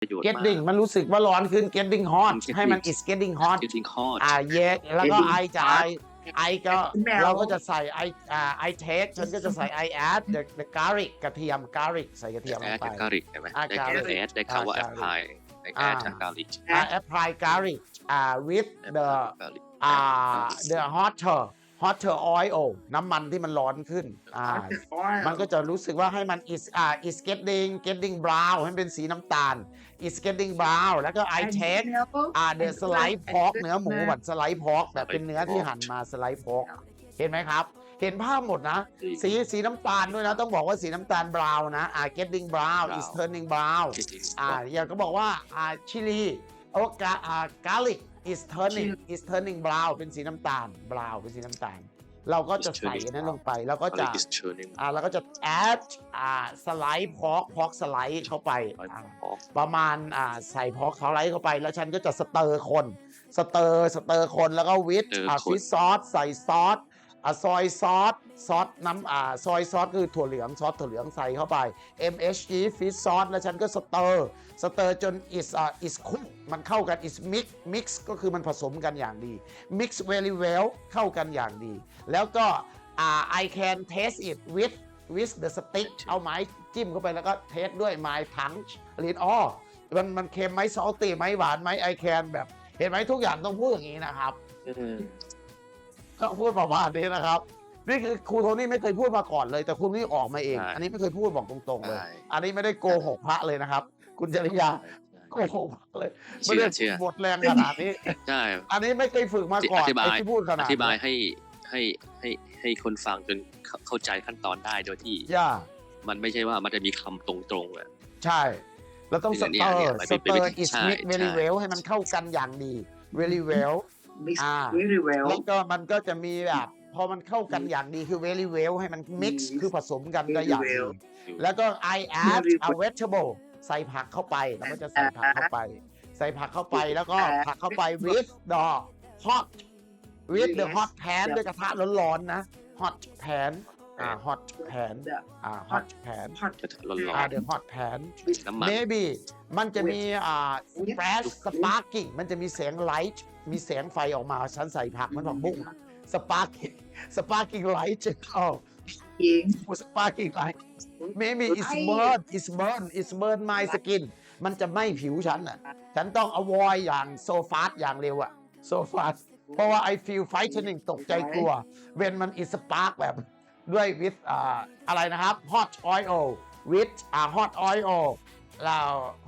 ประโยชน์ getting มากมันรู้สึกว่าร้อนขึ้น getting hot มัน getting ให้มัน is getting hot จริงๆข้ออ่า yes แล้วก็ Getting I จะ hot I I ก็แมว เราก็จะใส่ I อ่า I take ฉันก็จะใส่ I add the the garlic กระเทียม garlic ใส่กระเทียมลแองดไปจากการิกใช่ไหมอ่าได้ garlic แอดได้คำว่าอ่าแอปพลายในแอดอ่าจากการิกอ่า apply garlic อ่า with the อ่า the hotter hotter oil น้ำมันที่มันร้อนขึ้นอ่ามันก็จะรู้สึกว่าให้มัน is อ่า is getting getting brown ให้เป็นสีน้ำตาล is getting brown แล้วก็ I take อ่า the slice pork เนื้อหมูแบบสไลด์พอกแบบเป็นเนื้อที่หั่นมาสไลด์พอกเห็นไหมครับ เห็นภาพหมดนะ สีสีน้ำตาลด้วยนะ ต้องบอกว่าสีน้ำตาลบราวน์นะอ่า getting brown is turning brown อ่าอย่างก็บอกว่าอ่า chili โอ้กาอ่า garlic is turning is turning brown เป็นสีน้ำตาล brown เป็นสีน้ำตาล เราก็จะใส่อันนั้นลงไป แล้วก็จะ is turning อ่าเราก็จะ add อ่าสไลด์พอกพอกสไลด์เข้าไปอ่าออกประมาณอ่าใส่พอกสไลด์เข้าไป แล้วฉันก็จะสเตอร์คน สเตอร์สเตอร์คนแล้วก็วิทอ่าฟิชซอสใส่ซอส อ่าซอยซอสซอสน้ำอ่าซอยซอสคือถั่วเหลืองซอสถั่วเหลืองใส่เข้าไป MHG ฟิชซอสแล้วฉันก็สเตอร์สเตอร์จน is อ่า is cook มันเข้ากัน is mix mix ก็คือมันผสมกันอย่างดี mix very well เข้ากันอย่างดี แล้วก็อ่า I can taste it with with the stick เอาไม้จิ้มเข้าไปแล้วก็เทสด้วยไม้ทังลิ้นอ้อมันมันเค็มไหมซอลตี้ไหมหวานไหม I can แบบ เห็นไหมทุกอย่างต้องพูดอย่างนี้นะครับ ต้องพูดประมาณนี้นะครับ นี่คือครูโทนี่ไม่เคยพูดมาก่อนเลย แต่ครูนี่ออกมาเอง ใช่อันนี้ไม่เคยพูดบอกตรงๆเลย ใช่ อันนี้ไม่ได้โกหกพระเลยนะครับ คุณจริยาโกหกพระเลยไม่เชื่อได้เชื่อบทแรงขนาดนี้ ใช่ อันนี้ไม่เคยฝึกมาก่อนอธิบาย ไอ้ที่พูดขอนาดธิบายให้ให้ให้ให้คนฟังจนเข้าเข้าใจขั้นตอนได้โดยที่ย่ามันไม่ใช่ว่ามันจะมีคำตรงๆอะใช่เราต้องสเนี่ยเตอเนี่ยร์มันสเป็นเตอเป็นร์วิธี is ใช่ mix very ใช่ well ให้มันเข้ากันอย่างดี very well mix อ่า very well แล้วก็มันก็จะมีแบบ พอมันเข้ากันอย่างดีคือ very well ให้มัน mix อืมคือผสมกันได้อย่าง very ดี well แล้วก็ I add Very a good vegetable ใส่ผักเข้าไปเราก็จะใส่ผักเข้าไป ใส่ผักเข้าไปแล้วก็ผักเข้าไป with the hot with the hot pan ด้วยกระทะร้อนๆนะ hot pan อ่า hot pan อ่า hot pan hot จะร้อนอ่า the hot pan ๆน้ำมัน maybe มันจะมีอ่า With- flash sparking มันจะมีแสงไลท์มีแสงไฟออกมาฉันใส่ผักมันผักบุ้ง sparking sparking light จะเข้า king sparking light maybe it's burn it's burn it's burn my skin มันจะไหม้ผิวฉันอะฉันต้อง avoid อย่าง so fast อย่างเร็วอะ so fast เพราะว่า I feel frightening ตกใจกลัว when มัน is spark แบบด้วย with อ่าอะไรนะครับ hot oil with อ่า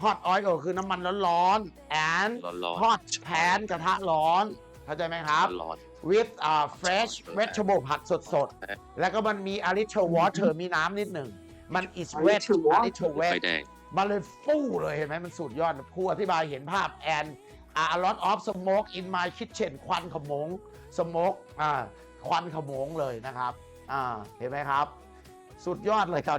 hot oil แล้ว hot oil คือน้ำมันร้อนๆ and ร้อนๆ hot pan กระทะร้อน เข้าใจไหมครับ ร้อน with อ่า fresh vegetable ผักสดๆ แล้วก็มันมี a little water มีน้ำนิดหนึ่ง มัน is A wet little a water little ๆไฟ wet แดง มันเลยฟู่เลยเห็นไหมมันสุดยอดครูอธิบายเห็นภาพ and a lot of smoke in my kitchen ควันขโมง smoke อ่าควันขโมงเลยนะครับอ่าเห็นไหมครับ สุดยอดเลยครับ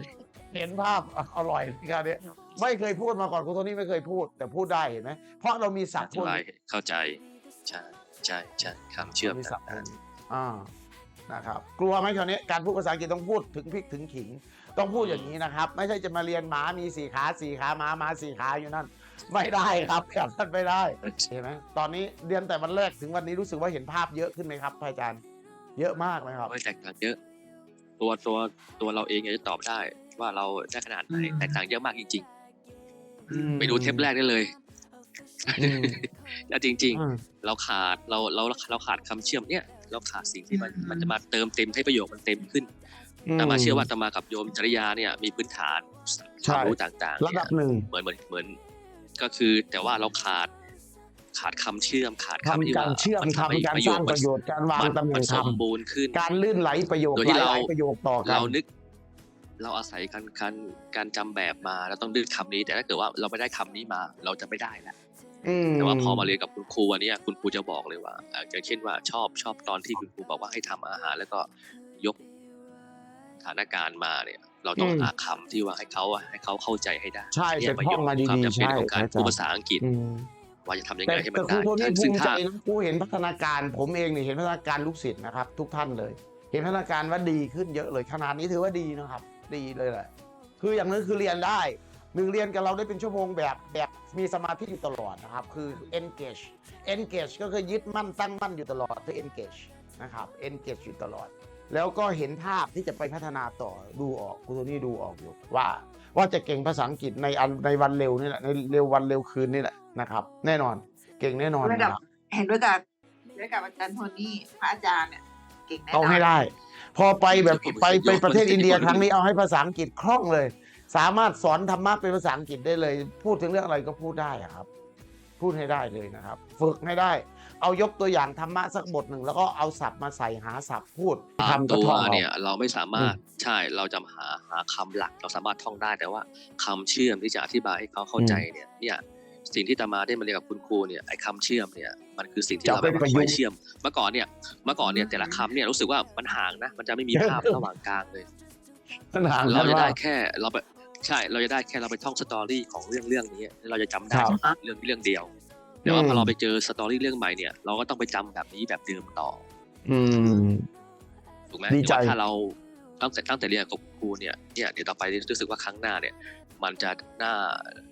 เห็นภาพอร่อยครับเนี่ย ไม่เคยพูดมาก่อนคุณโทนี่ไม่เคยพูด แต่พูดได้เห็นไหมเพราะเรามีศัอพท์พธิวกบายนี้เข้าใจใช่ใช่ใช่คำเชื่อมมีศัพท์พวกนี้อ่านะครับกลัวไหมคราวนี้การพูดภาษาอังกฤษต้องพูดถึงพริกถึงขิง ต้องพูดอย่างนี้นะครับ ไม่ใช่จะมาเรียนหมามีสี่ขาสี่ขาหมาหมาสี่ขาอยู่นั่น ไม่ได้ครับแบบนั้นไม่ได้เห็นไหมตอนนี้เรียนแต่วันแรกถึงวันนี้รู้สึกว่าเห็นภาพเยอะขึ้นไหมครับพระอาจารย์ เยอะมากไหมครับไม่แตกต่างเยอะตัวตัวตัวเราเองจะตอบได้ว่าเราได้ขนาดไหนอืมแตกต่างเยอะมากจริงอืมๆ ไปดูเทปแรกได้เลยอืมแล้วจริงอืมๆเราขาดเราเราเราขาดคำเชื่อมเนี่ยเราขาดสิ่งที่มันมันจะมาเติมเต็มให้ประโยคมันเต็มขึ้นแต่มาเชื่อว่าตมากับโยมจริยาเนี่ยมีพื้นฐานความรู้ต่างๆระเนี่ดัยบหนึ่งเหมือนเหมือนเหมือน ก็คือแต่ว่าเราขาดขาดคำเชื่อมขาดคำที่ทำกาว่ารเชื่อมมันทำให้ทำการประสโยร้าคงมัปนระโยชน์การวางมันตำแหมัน่นงสคมบูรณ์ขึ้นำการลื่นไหลประโยคโดยหที่ลายเราๆประโยคต่อกัเรานนึก เราอาศัยการการการจำแบบมาแล้วต้องดึงคำนี้ แต่ถ้าเกิดว่าเราไม่ได้คำนี้มา เราจะไม่ได้แหละอืมแต่ว่าพอมาเรียนกับคุณครูวันเนี้ยคุณครูจะบอกเลยว่าอ่าอย่างเช่นว่าชอบชอบตอนที่คุณครูบอกว่าให้ทำอาหาร แล้วก็ยกสถานการณ์มาเนี่ย เราต้องหาคำที่ว่าให้เขาให้เขาเข้าใจให้ได้ใช่เนี่จะยประท่โยองคมาความดีจำๆเป็นใช่ของการอาจาพูดรย์ภาษาอังกฤษอืมว่าจะทำยังแต่ไงให้มัแต่นครูได้โทนี่ภูซึ่งมิใจถ้านะครูเห็นพัฒนาการ ผมเองเนี่ยเห็นพัฒนาการลูกศิษย์นะครับ ทุกท่านเลย เห็นพัฒนาการว่าดีขึ้นเยอะเลยขนาดนี้ถือว่าดีนะครับ ดีเลยแหละ คืออย่างนึงคือเรียนได้หนึ่งเรียนกับเราได้เป็นชั่วโมงแบบแบบมีสมาธิอยู่ตลอดนะครับ คือ engage engage ก็คือยึดมั่นตั้งมั่นอยู่ตลอดคือ engage นะครับ engage อยู่ตลอด แล้วก็เห็นภาพที่จะไปพัฒนาต่อดูออกคุณโทนี่ดูออกอยู่ว่า ว่าจะเก่งภาษาอังกฤษในอันในวันเร็วนี่แหละในเร็ววันเร็วคืนนี่แหละนะครับ แน่นอนเก่งแน่นอนระนะดับครับเห็นด้วยกับด้วยกับอาจารย์โทนี่พระอาจารย์เนี่ยเก่งแน่นเอาอนให้ได้ พอไปแบบผมไปไปยกประเทศผมอินเดียยกครั้งนี้เอาให้ภาษาอังกฤษคล่องเลย สามารถสอนธรรมะเป็นภาษาอังกฤษได้เลย พูดถึงเรื่องอะไรก็พูดได้อะครับ พูดให้ได้เลยนะครับ ฝึกให้ได้ เอายกตัวอย่างธรรมะสักบทหนึ่งแล้วก็เอาศัพท์มาใส่หาศัพท์พูดตามทำก็ตัวท่องเอาเนี่ยเราไม่สามารถใช่เราจะหาหาคำหลักเราสามารถท่องได้แต่ว่าคำเชื่อมที่จะอธิบายให้เขาเข้าใจเนี่ยเนี่ย สิ่งที่ตามาได้มาเรียนกับคุณครูเนี่ยไอ้คำเชื่อมเนี่ยมันคือสิ่งที่จะเราไปแบบประว่ายุกต์คอยเชื่อม เมื่อก่อนเนี่ยเมื่อก่อนเนี่ยแต่ละคำเนี่ยรู้สึกว่ามันห่างนะมันจะไม่มีภาพระหว่างกลางเลยปัญหาเรากันจะว่าได้แค่เราไปใช่เราจะได้แค่เราไปท่องสตอรี่ของเรื่องเรื่องนี้ เราจะจำได้ครับเฉพาะเรื่องนี้เรื่องเดียวแต่ว่าอืมพอเราไปเจอสตอรี่เรื่องใหม่เนี่ย เราก็ต้องไปจำแบบนี้แบบเดิมต่อ อืมถูกไหมดีใจแต่ว่าถ้าเรา ตั้งแต่ตั้งแต่เรียนกับครูเนี่ยเนี่ยเดี๋ยวต่อไปรู้สึกว่าครั้งหน้าเนี่ย มันจะน่า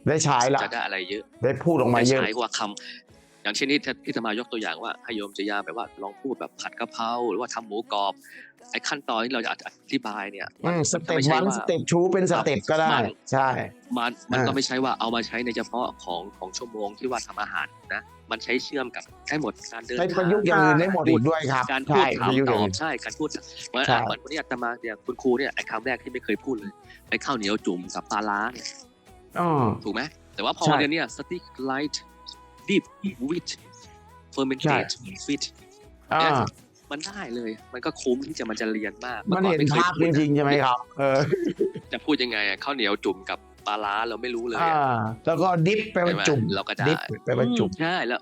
ได้ใช้ละจะได้อะไรเยอะ ได้พูดออกมาได้เยอะใช้ว่าคำ อย่างเช่นที่ที่จะมายกตัวอย่างว่าให้โยมจะยาแบบว่าลองพูดแบบผัดกะเพราหรือว่าทำหมูกรอบไอ้ขั้นตอนที่เราจะอธิบายเนี่ยอืมสจะเต็ปไม่ใช่วันว่าสเต็ปชูเป็นสเต็ปก็ได้มันใช่มันมันอ่าก็ไม่ใช่ว่าเอามาใช้ในเฉพาะของของชั่วโมงที่ว่าทำอาหารนะมันใช้เชื่อมกับได้หมดการเดินใช้ประทางยุกต์อย่างอื่นได้หมดอีกด้วยครับการพูใช่ดปถามระยุกต์ตอย่างอบอื่นใช่การพูดเหมือนใช่เหมือนวันนี้อาตมาเนี่ยคุณครูเนี่ยไอ้คำแรกที่ไม่เคยพูดเลยไอ้ข้าวเหนียวจุ่มกับปลาล้าเนี่ยอ๋อถูกไหมแต่ว่าพอใช่เรียนเนี่ย stick light deep wheat fermented wheat มันได้เลย มันก็คุ้มที่จะมันจะเรียนมากมันเห็นภาพจริงๆใช่ไหมครับ เออ จะพูดยังไงข้าวเหนียวจุ่มกับปลาล้าเราไม่รู้เลยอ่าแล้วก็ดิฟไปบรรจุเราก็ได้ดิฟไปบรรจุใช่แล้ว